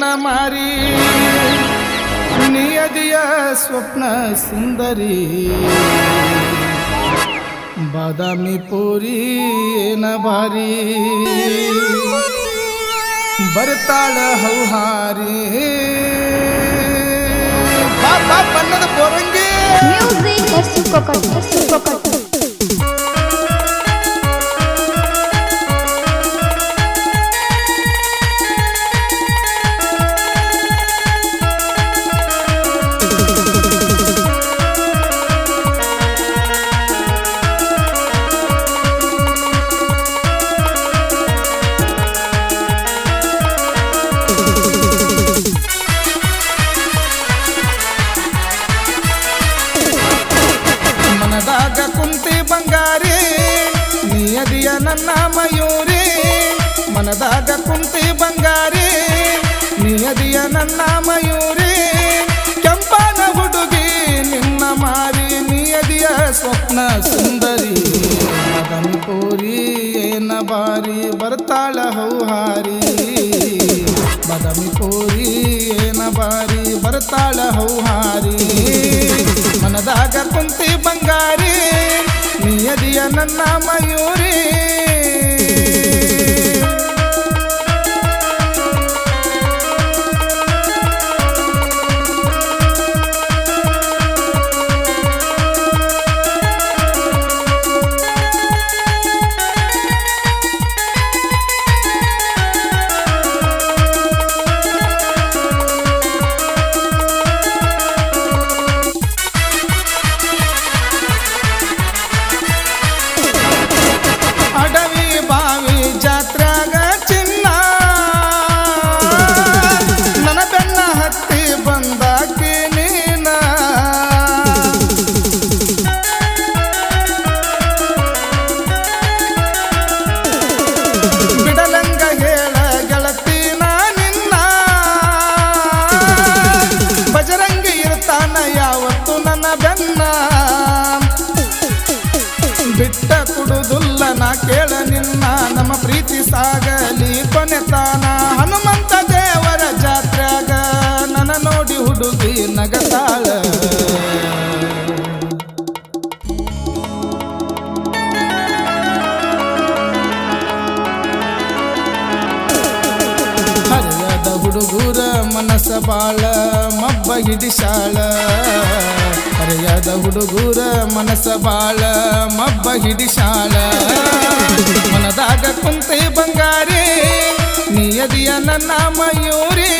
ನಿನ್ನ ಮಾರಿ ನಿಯದಿಯ ಸ್ವಪ್ನ ಸುಂದರಿ ಬಾದಾಮಿ ಪೂರಿ ಏನ ಭಾರಿ ಬರ್ತಾಳ ಹೌಹಾರಿ ಬಾ ಬಾ ಬಣ್ಣದ ಬೋರಂಗಿ ನಿಯದಿಯ ನನ್ನ ಮಯೂರಿ ಕೆಂಪನ ಹುಡುಗಿ, ನಿನ್ನ ಮಾರಿ ನಿಯದಿಯ ಸ್ವಪ್ನ ಸುಂದರಿ. ಮದನ್ ಪೂರಿ ಏನ ಬಾರಿ ಬರ್ತಾಳ ಹೌಹಾರಿ. ಬದಮಿ ಪೂರಿ ಏನ ಬಾರಿ ಬರ್ತಾಳ ಹೌಹಾರಿ. ಮನದಾಗ ಕುಂತಿ ಬಂಗಾರಿ, ನಿಯದಿಯ ನನ್ನ ಮಯೂರಿ. ಕೇಳ ನಿನ್ನ ನಮ್ಮ ಪ್ರೀತಿ ಸಾಗಲಿ ಕೊನೆತಾನ ಹನುಮಂತ ದೇವರ ಜಾತ್ರೆಗ ನನ್ನ ನೋಡಿ ಹುಡುಗಿ ನಗತಾಳ. ಹರಿಯದ ಹುಡುಗುರ ಮನಸ ಬಾಳ, ಮಬ್ಬ ಹಿಡಿಸಾಳ. ಹರಿಯದ ಹುಡುಗೂರ ಮನಸ ಬಾಳ ಮಬ್ಬ ಹಿಡಿಶಾಲ ಮನದಾಗ ಕುಂತೆ ಬಂಗಾರಿ ನಿಯದಿಯ ನನ್ನ ಮಯೂರಿ.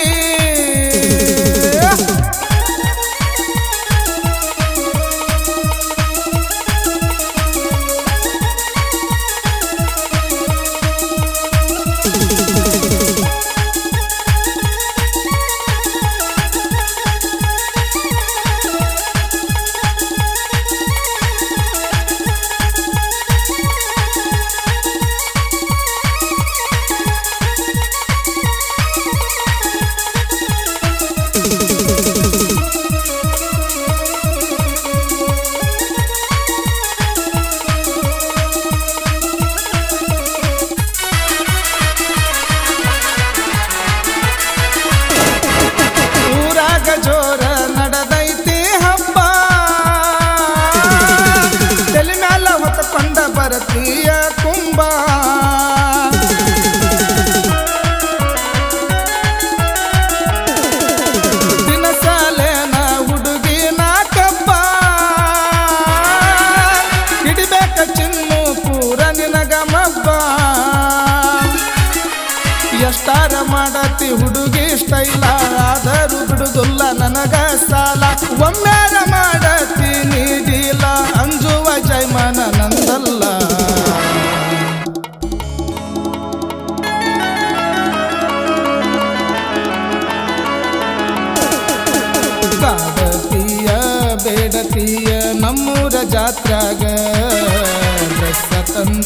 ಬರತೀಯ ಕುಂಭ ದಿನಸಾಲೇನ ಹುಡುಗಿ ನಾಕಬ್ಬ ಹಿಡಿಬೇಕ ಚಿನ್ನು ಪೂರ ನಿನಗ ಮಬ್ಬ ಎಷ್ಟಾರ ಮಾಡತಿ ಹುಡುಗಿ ಸ್ಟೈಲ, ಆದರೂ ಬಿಡುದಿಲ್ಲ ನನಗ ಸಾಲ. ಒಮ್ಮೆರ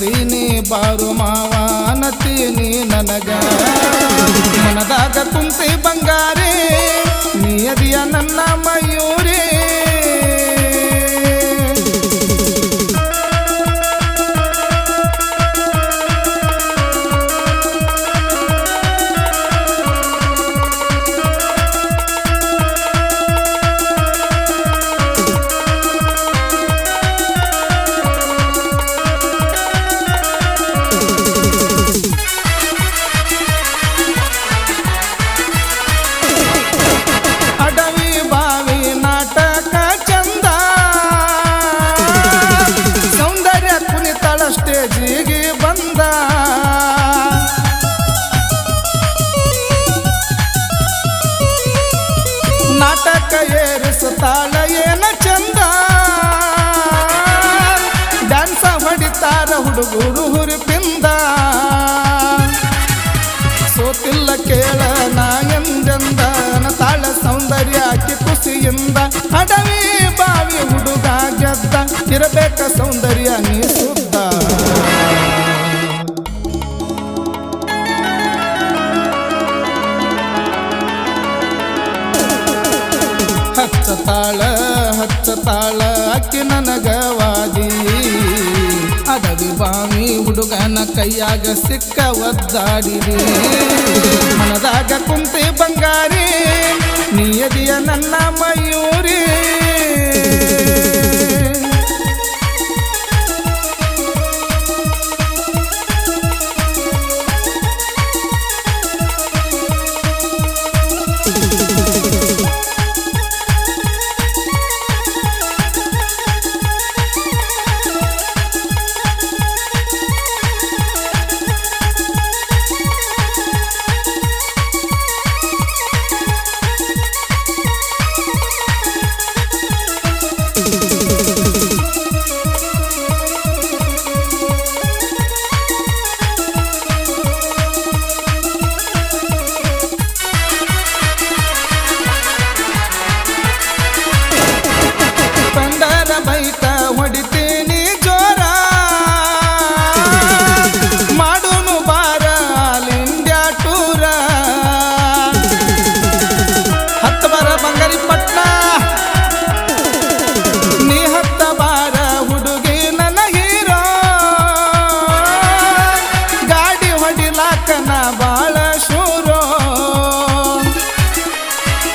ತಂದೀನಿ ಬಾರು ಮಾವ ನತೀನಿ ನನಗ. ಮನದಾಗ ಕುಂತಿ ಬಂಗಾರಿ ನಿಯದಿಯ ನನ್ನ ಮಯೂರಿ ಹುಡುಗರು ಹುರುಪಿಂದ. ಸೋತಿಲ್ಲ ಕೇಳ ನಾ ತಾಳ ಸೌಂದರ್ಯ ಆಕಿ ಖುಷಿಯಿಂದ. ಅಡವಿ ಬಾವಿ ಹುಡುಗ ಗೆದ್ದ, ಇರಬೇಕ ಸೌಂದರ್ಯ ನೀ ಸುದ್ದ ಹಚ್ಚ ತಾಳ ಹಚ್ಚ ತಾಳ ಅಕ್ಕಿ ನನಗವಾದಿ ಅಡವಿ ಬಾಮಿ ಹುಡುಗನ ಕೈಯಾಗ ಸಿಕ್ಕ ಒದ್ದಾಡಿರಿ ಮನದಾಗ ಕುಂತಿ ಬಂಗಾರಿ ನೀಯದಿಯ ನನ್ನ ಮಯೂರಿ.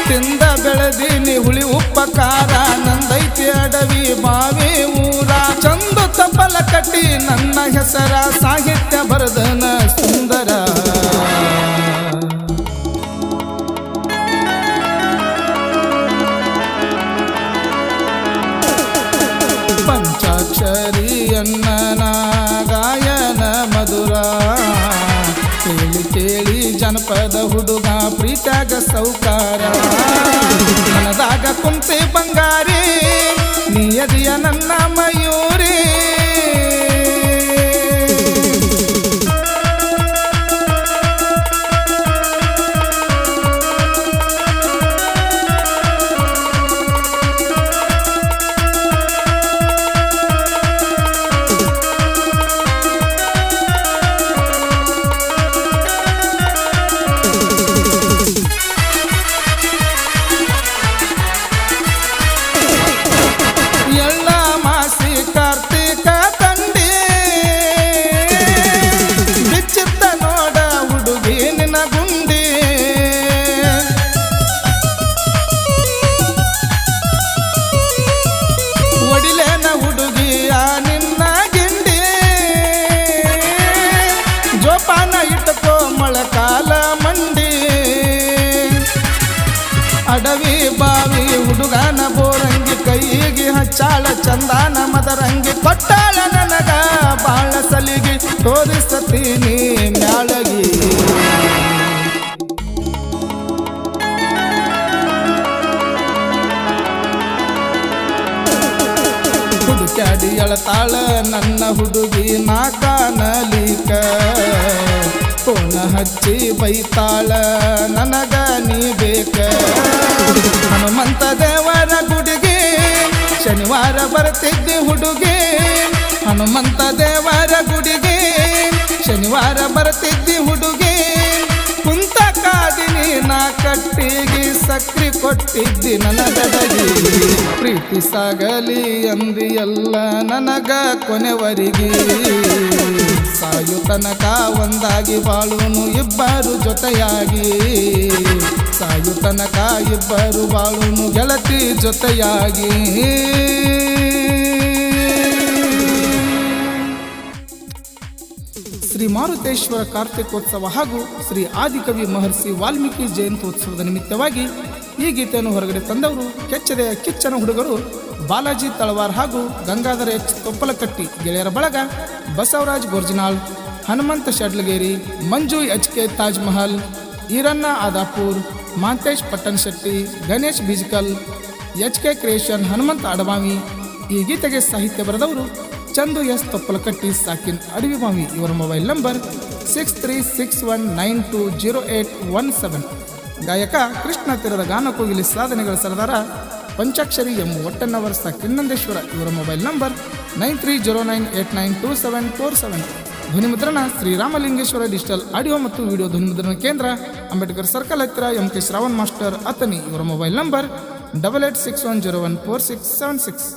ತಿಂದ ಬೆಳೆದೀನಿ ಹುಳಿ ಉಪಕಾರ ನಂದೈತಿ ಅಡವಿ ಬಾವಿ ಊರ. ಚಂದು ತಪಲ ಕಟ್ಟಿ ನನ್ನ ಹೆಸರ, ಸಾಹಿತ್ಯ ಬರದನ ಸುಂದರ. ಪಂಚಾಕ್ಷರಿ ಅನ್ನನ ಗಾಯನ ಮಧುರ. ಕೇಳಿ ಕೇಳಿ ಜನಪದ ಹುಡುಗ ಪ್ರೀತಾಗ ಸೌಕಾರ. ಮನದಾಗ ಕುಂತೆ ಬಂಗಾರಿ ನಿಯದಿಯ ನನ್ನ ಮಯೂರಿ. ಅಡವಿ ಬಾವಿ ಹುಡುಗನ ಬೋರಂಗಿ ಕೈಗೆ ಹಚ್ಚಾಳ ಚಂದಾನ ಮದರಂಗಿ ಕೊಟ್ಟಾಳ ನನಗ ಬಾಳ ಸಲಿಗೆ ತೋರಿಸತೀನಿ ಮ್ಯಾಳಗಿ. ಹುಡುಕ್ಯಾಡಿ ಅಳತಾಳ ನನ್ನ ಹುಡುಗಿ ನಾಕಾನಲಿಕ. ಕೋಣ ಹಚ್ಚಿ ಬೈತಾಳ, ನನಗ ನೀ ಬೇಕ? ಹನುಮಂತ ದೇವರ ಗುಡಿಗೆ ಶನಿವಾರ ಬರ್ತಿದ್ದಿ ಹುಡುಗಿ. ಹನುಮಂತ ದೇವರ ಗುಡಿಗೆ ಶನಿವಾರ ಬರ್ತಿದ್ದಿ ಹುಡುಗಿ. ಸಕ್ರಿ ಕೊಟ್ಟಿದ್ದಿ ನನಗದಗಿ ಪ್ರೀತಿ ಸಾಗಲಿ ಅಂದಿಯಲ್ಲ ನನಗ ಕೊನೆವರಿಗೆ. ಸಾಯು ತನಕ ಒಂದಾಗಿ ಬಾಳುನು ಇಬ್ಬರು ಜೊತೆಯಾಗಿ. ಸಾಯು ತನಕ ಇಬ್ಬರು ಬಾಳುನು ಗೆಳತಿ ಜೊತೆಯಾಗಿ. ಶ್ರೀ ಮಾರುತೇಶ್ವರ ಕಾರ್ತಿಕೋತ್ಸವ ಹಾಗೂ ಶ್ರೀ ಆದಿಕವಿ ಮಹರ್ಷಿ ವಾಲ್ಮೀಕಿ ಜಯಂತ್ಯೋತ್ಸವದ ನಿಮಿತ್ತವಾಗಿ ಈ ಗೀತೆಯನ್ನು ಹೊರಗಡೆ ತಂದವರು ಕೆಚ್ಚದೆಯ ಕಿಚ್ಚನ ಹುಡುಗರು ಬಾಲಾಜಿ ತಳವಾರ್ ಹಾಗೂ ಗಂಗಾಧರ ಎಚ್ ತೊಪ್ಪಲಕಟ್ಟಿ ಗೆಳೆಯರ ಬಳಗ Basavaraj Gorjinal, Hanumantha Shadlageri, Manju H K Taj Mahal Iranna Adapur, Mantesh Pattanashetti Ganesh Bijikal, H K creation Hanumantha Adavami ಈ ಗೀತೆಗೆ ಸಾಹಿತ್ಯ ಬರೆದವರು ಚಂದು ಎಸ್ ತೊಪ್ಪಲಕಟ್ಟಿ ಸಾಕಿನ್ ಅಡವಿಮಾವಿ ಇವರ mobile number six three six one nine two zero eight one seven ಗಾಯಕ ಕೃಷ್ಣ ತೀರದ ಗಾನಕೋಗಿಲಿ ಸಾಧನೆಗಳ ಸರದಾರ ಪಂಚಾಕ್ಷರಿ M Ottannavar Kinnandeshwara ಇವರ mobile number nine three zero nine eight nine two seven four seven ಧ್ವನಿಮುದ್ರಣ Shriramalingeshwara digital audio ಮತ್ತು ವಿಡಿಯೋ ಧ್ವನಿಮುದ್ರಣ ಕೇಂದ್ರ ಅಂಬೇಡ್ಕರ್ ಸರ್ಕಲ್ ಹತ್ತಿರ M K Shravan master Athani, ಇವರ mobile number double eight six one zero one four six seven six